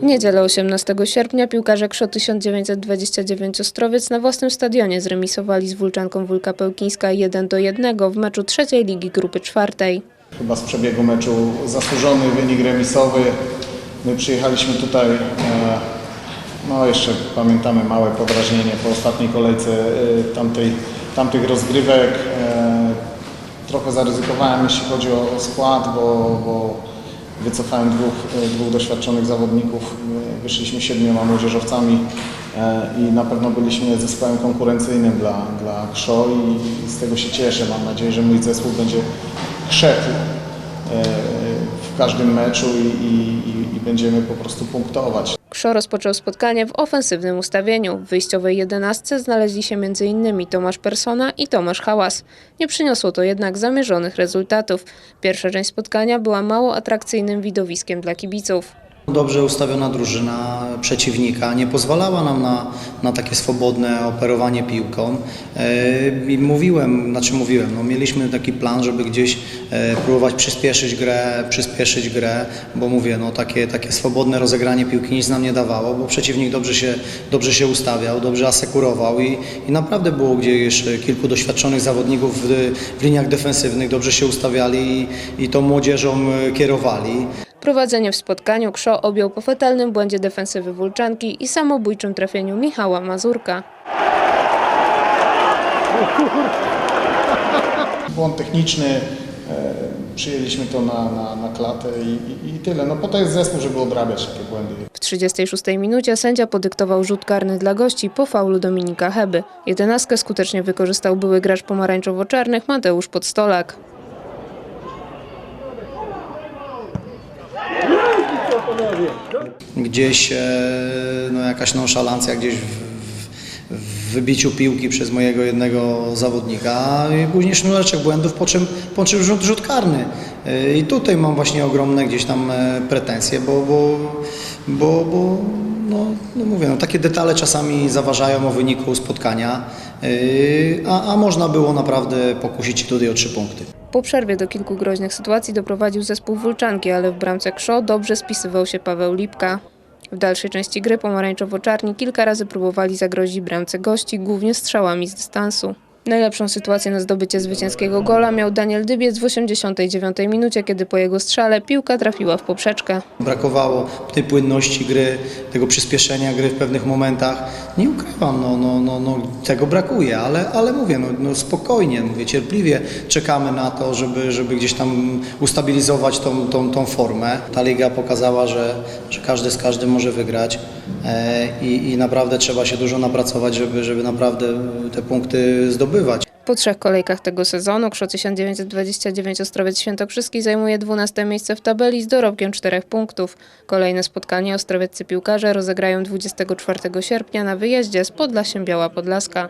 W niedzielę 18 sierpnia piłkarze KSZO 1929 Ostrowiec na własnym stadionie zremisowali z Wólczanką Wólka Pełkińska 1 do 1 w meczu trzeciej ligi grupy czwartej. Chyba z przebiegu meczu zasłużony wynik remisowy. My przyjechaliśmy tutaj, e, no jeszcze pamiętamy małe podrażnienie po ostatniej kolejce e, tamtej, tamtych rozgrywek. E, Trochę zaryzykowałem jeśli chodzi o skład, bo, bo wycofałem dwóch, e, dwóch doświadczonych zawodników. My Wyszliśmy siedmioma młodzieżowcami e, i na pewno byliśmy zespołem konkurencyjnym dla, dla KSZO i z tego się cieszę. Mam nadzieję, że mój zespół będzie szedł e, w każdym meczu i, i, i będziemy po prostu punktować. KSZO rozpoczął spotkanie w ofensywnym ustawieniu. W wyjściowej jedenastce znaleźli się m.in. Tomasz Persona i Tomasz Hałas. Nie przyniosło to jednak zamierzonych rezultatów. Pierwsza część spotkania była mało atrakcyjnym widowiskiem dla kibiców. Dobrze ustawiona drużyna przeciwnika nie pozwalała nam na, na takie swobodne operowanie piłką. E, mówiłem, znaczy mówiłem, no mieliśmy taki plan, żeby gdzieś e, próbować przyspieszyć grę, przyspieszyć grę, bo mówię, no takie, takie swobodne rozegranie piłki nic nam nie dawało, bo przeciwnik dobrze się, dobrze się ustawiał, dobrze asekurował i, i naprawdę było gdzieś kilku doświadczonych zawodników w, w liniach defensywnych, dobrze się ustawiali i, i tą młodzieżą e, kierowali. Prowadzenie w spotkaniu KSZO objął po fatalnym błędzie defensywy Wólczanki i samobójczym trafieniu Michała Mazurka. Błąd techniczny, e, przyjęliśmy to na, na, na klatę i, i, i tyle. No po to jest zespół, żeby odrabiać takie błędy. W 36 minucie sędzia podyktował rzut karny dla gości po faulu Dominika Heby. Jedenastkę skutecznie wykorzystał były gracz pomarańczowo-czarnych Mateusz Podstolak. Gdzieś e, no, jakaś nonszalancja gdzieś w, w, wybiciu piłki przez mojego jednego zawodnika i później sznureczek błędów, po czym, po czym rzut, rzut karny. E, I tutaj mam właśnie ogromne gdzieś tam e, pretensje, bo, bo, bo, bo no, no mówię, no, takie detale czasami zaważają o wyniku spotkania, a, a można było naprawdę pokusić się tutaj o trzy punkty. Po przerwie do kilku groźnych sytuacji doprowadził zespół Wólczanki, ale w bramce KSZO dobrze spisywał się Paweł Lipka. W dalszej części gry pomarańczowo-czarni kilka razy próbowali zagrozić bramce gości, głównie strzałami z dystansu. Najlepszą sytuację na zdobycie zwycięskiego gola miał Daniel Dybiec w 89 minucie, kiedy po jego strzale piłka trafiła w poprzeczkę. Brakowało tej płynności gry, tego przyspieszenia gry w pewnych momentach. Nie ukrywam, no, no, no, no, tego brakuje, ale, ale mówię, no, no spokojnie, mówię, cierpliwie czekamy na to, żeby, żeby gdzieś tam ustabilizować tą, tą, tą formę. Ta liga pokazała, że, że każdy z każdym może wygrać i, i naprawdę trzeba się dużo napracować, żeby, żeby naprawdę te punkty zdobywać. Po trzech kolejkach tego sezonu KSZO 1929 Ostrowiec Świętokrzyski zajmuje 12 miejsce w tabeli z dorobkiem 4 punktów. Kolejne spotkanie ostrowieccy piłkarze rozegrają 24 sierpnia na wyjeździe z Podlasiem Biała Podlaska.